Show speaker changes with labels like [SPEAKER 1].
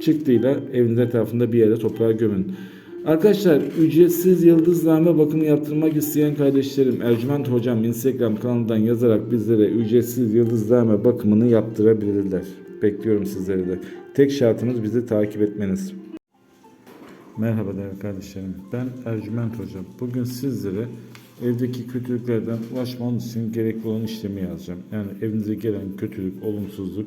[SPEAKER 1] çıktıyla eviniz etrafında bir yere toprağa gömün. Arkadaşlar ücretsiz yıldızlame bakımı yaptırmak isteyen kardeşlerim Ercüment Hocam Instagram kanalından yazarak bizlere ücretsiz yıldızlame bakımını yaptırabilirler. Bekliyorum sizleri de. Tek şartımız bizi takip etmeniz. Merhaba değerli kardeşlerim. Ben Ercüment Hocam. Bugün sizlere evdeki kötülüklerden ulaşmanız için gerekli olan işlemi yazacağım. Yani evinize gelen kötülük, olumsuzluk